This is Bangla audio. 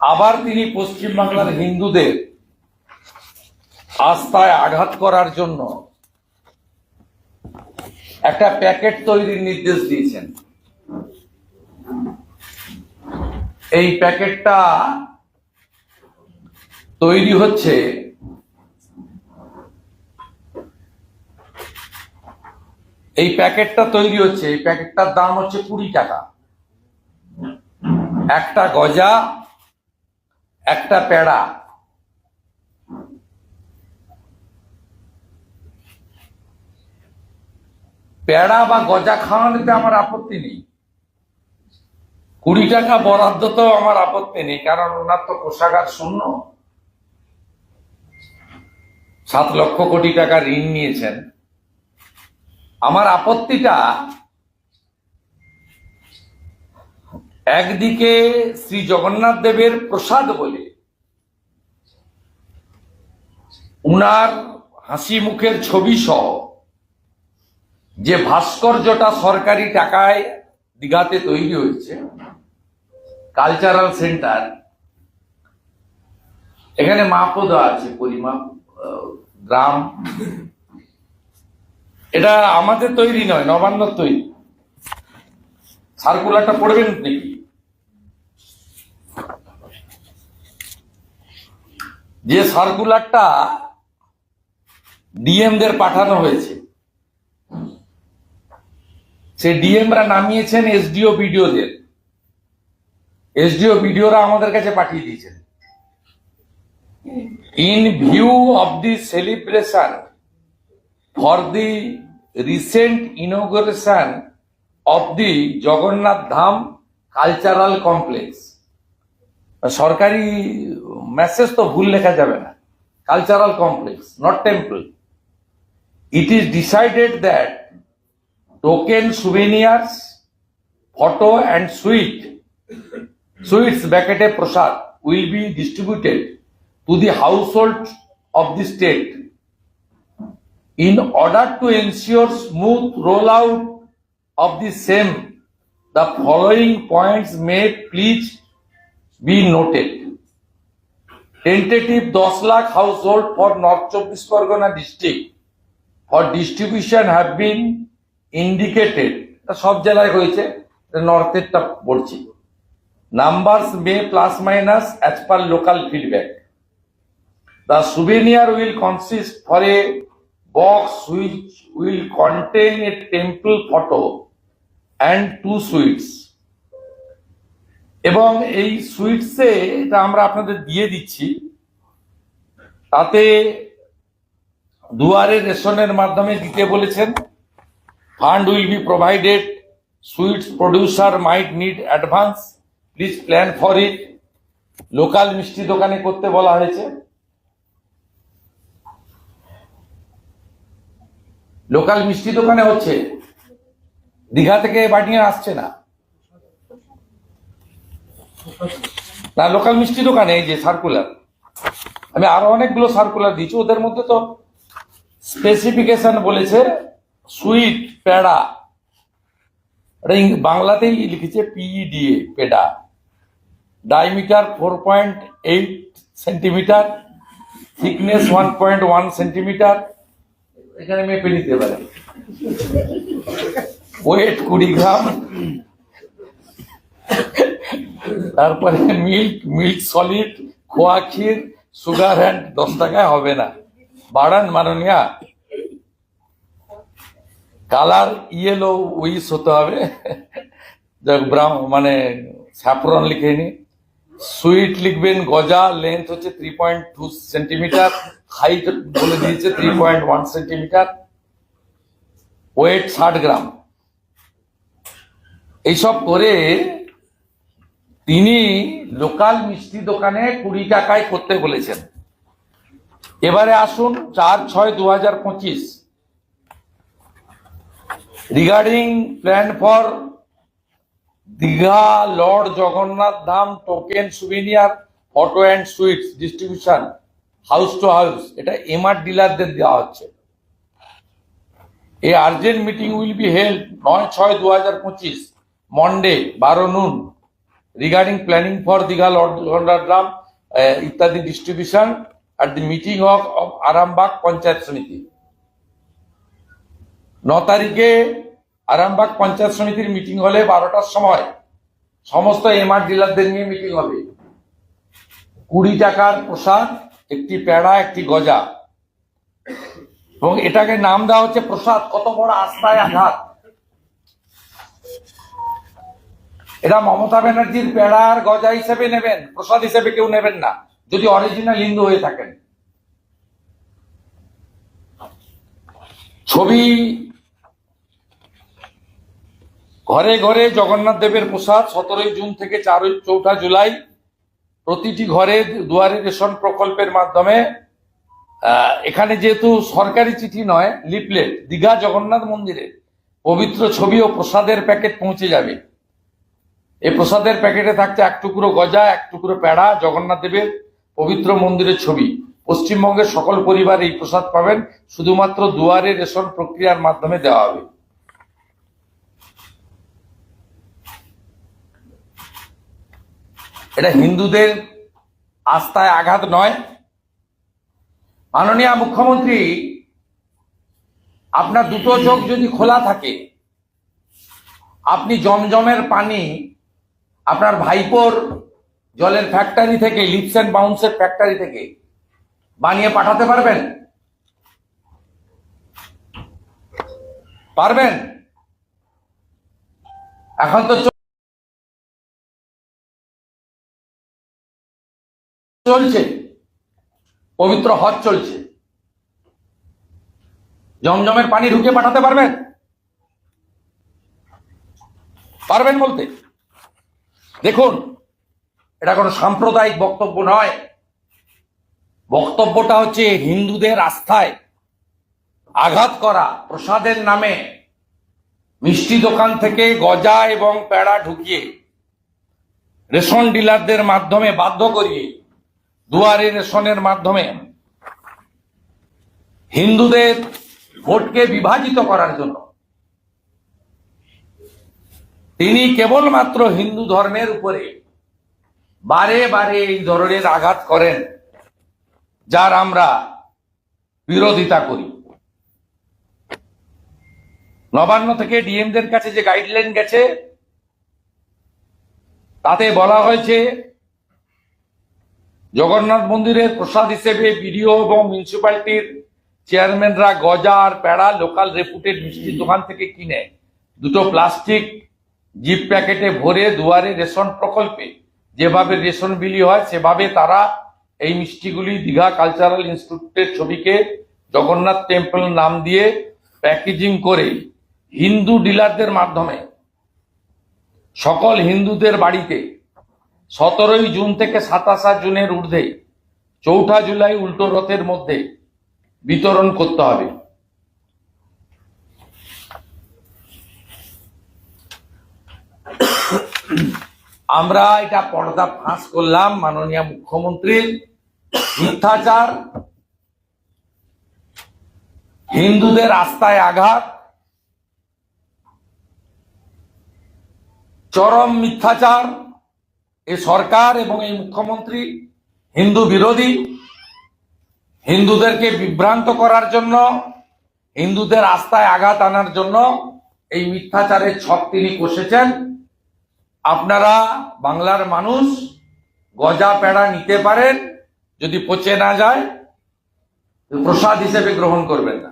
আবার তিনি পশ্চিমবাংলার হিন্দুদের আস্থায় আঘাত করার জন্য একটা প্যাকেট তৈরির নির্দেশ দিয়েছেন। এই প্যাকেটটা তৈরি হচ্ছে এই প্যাকেটটা তৈরি হচ্ছে, এই প্যাকেটটার দাম হচ্ছে কুড়ি টাকা। একটা গজা একটা পেড়া। পেড়া বা গজা খাওয়ানোতে আমার আপত্তি নেই। কুড়ি টাকা বরাদ্দ তো আমার আপত্তি নেই, কারণ ওনার তো কোষাগার শূন্য। সাত লক্ষ কোটি টাকা ঋণ নিয়েছেন। আমার আপত্তিটা একদিকে শ্রী জগন্নাথ দেবের প্রসাদ বলে, উনার হাসি মুখের ছবি সহ যে ভাস্কর্যটা সরকারি টাকায় দিঘাতে তৈরি হয়েছে, কালচারাল সেন্টার, এখানে মাপও দেওয়া আছে, পরিমাপ গ্রাম। এটা আমাদের তৈরি নয় নবান্ন তৈরি। সার্কুলারটা পড়বেন নাকি? যে সার্কুলারটা ডিএমদের পাঠানো হয়েছে, সে ডিএমরা নামিয়েছেন এসডিও বিডিওদের। এসডিও বিডিওরা আমাদের কাছে পাঠিয়ে দিয়েছেন। In view of the celebration for the recent inauguration of the Jagannath Dham cultural complex. সরকারি মেসেজ তো ভুল লেখা যাবে না। Cultural complex not temple it is decided that token souvenirs photo and sweet sweets ব্যাকেটে prasad will be distributed to the household of the state In order to ensure smooth rollout of the same, the following points may please be noted. Tentative দশ lakh household for north চব্বিশ Pargana district for distribution have been indicated সব জেলায় হয়েছে নর্থেরটা পড়ছি number may plus minus as per local feedback the souvenir will consist for a box which will contain a temple photo and two sweets এবং এই সুইটসে এটা আমরা আপনাদের দিয়ে দিচ্ছি। তাতে দুয়ারে রেশনের মাধ্যমে দিতে বলেছেন fund will be provided sweets producer might need advance please plan for it local মিষ্টি দোকানে করতে বলা হয়েছে। লোকাল মিষ্টি দোকানে হচ্ছে। দীঘা থেকে বানিয়ে আসছে না। না, লোকাল মিষ্টি দোকানে এই যে সার্কুলার আমি আরও অনেকগুলো সার্কুলার দিয়েছি, ওদের মধ্যে তো স্পেসিফিকেশন বলেছে সুইট পেড়া। বাংলাতেই লিখেছে P E D A peda. Diameter four point eight centimetre thickness one point one centimetre এখানে মেপে নিতে পারে। ওয়েট কুড়ি গ্রাম। তারপরে মিল্ক মিল্ক সলিড খোয়া ক্ষীর সুগার হ্যান্ড দশ টাকায় হবে না। বাড়ান মাননীয়া। কালার ইয়েলো উইস হতে হবে। মানে স্যাফরন লিখে নি। সুইট লিখবেন, গজা লেন্থ হচ্ছে three point two centimetre height বলে দিয়েছে three point one centimetre weight ষাট গ্রাম। এইসব করে তিনি লোকাল মিষ্টি দোকানে কুড়ি টাকায় করতে বলেছেন। এবারে আসুন চার ছয় দু হাজার পঁচিশ। Regarding plan for Digha lord Jagannath Dham token souvenir auto and sweets distribution, house to house, এটা এমআর ডিলারদের দেওয়া হচ্ছে। এই urgent meeting will be held নয় ছয় দু হাজার পঁচিশ, মন্ডে, বারো noon. Regarding planning for Digha লন্ডারগ্রাম ইত্যাদি distribution at the meeting of, of Arambagh Panchayat Samiti ন তারিখে আরামবাগ পঞ্চায়েত সমিতির মিটিং হলে বারোটার সময় সমস্ত এমআর ডিলারদের নিয়ে মিটিং হবে। কুড়ি টাকার প্রসাদ একটি প্যাড়া একটি গজা। এবং এটাকে নাম দেওয়া হচ্ছে প্রসাদ। কত বড় আস্থায় আঘাত। এটা মমতা ব্যানার্জির পেড়ার গজা হিসেবে নেবেন, প্রসাদ হিসেবে কেউ নেবেন না, যদি অরিজিনাল হিন্দু হয়ে থাকেন। ছবি ঘরে ঘরে জগন্নাথ দেবের প্রসাদ, সতেরোই জুন থেকে চারই, চৌঠা জুলাই, প্রতিটি ঘরে দুয়ারে রেশন প্রকল্পের মাধ্যমে এখানে যেহেতু সরকারি চিঠি নয় লিফলেট দীঘা জগন্নাথ মন্দিরে পবিত্র ছবি ও প্রসাদের প্যাকেট পৌঁছে যাবে। এই প্রসাদের প্যাকেটে থাকছে এক টুকরো গজা, এক টুকরো প্যাড়া জগন্নাথ দেবের পবিত্র মন্দিরের ছবি। পশ্চিমবঙ্গের সকল পরিবার এই প্রসাদ পাবেন, শুধুমাত্র দুয়ারে রেশন প্রক্রিয়ার মাধ্যমে দেওয়া হবে। এটা হিন্দুদের আস্থায় আঘাত নয়। মাননীয় মুখ্যমন্ত্রী, আপনার দুটো চোখ যদি খোলা থাকে, আপনি জমজমের পানি আপনার ভাইপোর জলের ফ্যাক্টরি থেকে লিপস অ্যান্ড বাউন্সের ফ্যাক্টরি থেকে বানিয়ে পাঠাতে পারবেন? পারবেন? এখন তো চলছে। পবিত্র হজ চলছে। জমজমের পানি ঢুকে পাঠাতে পারবেন? পারবেন বলতে? দেখুন, এটা কোনো সাম্প্রদায়িক বক্তব্য নয়। বক্তব্যটা হচ্ছে হিন্দুদের আস্থায় আঘাত করা, প্রসাদের নামে মিষ্টি দোকান থেকে গজা এবং প্যাড়া ঢুকিয়ে, রেশন ডিলারদের মাধ্যমে বাধ্য করিয়ে, দুয়ারে রেশনের মাধ্যমে হিন্দুদের ভোটকে বিভাজিত করার জন্য তিনি কেবলমাত্র হিন্দু ধর্মের উপরে বারে বারে এই ধরনের আঘাত করেন, যার আমরা বিরোধিতা করি। নবান্ন থেকে ডিএমদের কাছে যে গাইডলাইন গেছে, তাতে বলা হয়েছে, জগন্নাথ মন্দিরের প্রসাদ হিসেবে বিডিও এবং মিউনিসিপ্যালিটির চেয়ারম্যানরা গজা আর প্যাড়া, লোকাল রেপুটেড মিষ্টির দোকান থেকে কিনে, দুটো প্লাস্টিক জিপ প্যাকেটে ভরে দুয়ারে রেশন প্রকল্পে যেভাবে রেশন বিলি হয়, সেভাবে তারা এই মিষ্টিগুলি দীঘা কালচারাল ইনস্টিটিউটের ছবিকে জগন্নাথ টেম্পল নাম দিয়ে প্যাকেজিং করে হিন্দু ডিলারদের মাধ্যমে সকল হিন্দুদের বাড়িতে সতেরোই জুন থেকে সাতাশা জুনের ঊর্ধ্বে চৌঠা জুলাই উল্টো রথের মধ্যে বিতরণ করতে হবে। আমরা এটা পর্দা ফাঁস করলাম, মাননীয় মুখ্যমন্ত্রীর মিথ্যাচার, হিন্দুদের আস্থায় আঘাত, চরম মিথ্যাচার এই সরকার এবং এই মুখ্যমন্ত্রী হিন্দু বিরোধী। হিন্দুদেরকে বিভ্রান্ত করার জন্য, হিন্দুদের আস্থায় আঘাত আনার জন্য এই মিথ্যাচারের ছক তিনি কষেছেন। আপনারা বাংলার মানুষ গজা পেড়া নিতে পারেন, যদি পচে না যায়, প্রসাদ হিসেবে গ্রহণ করবেন না।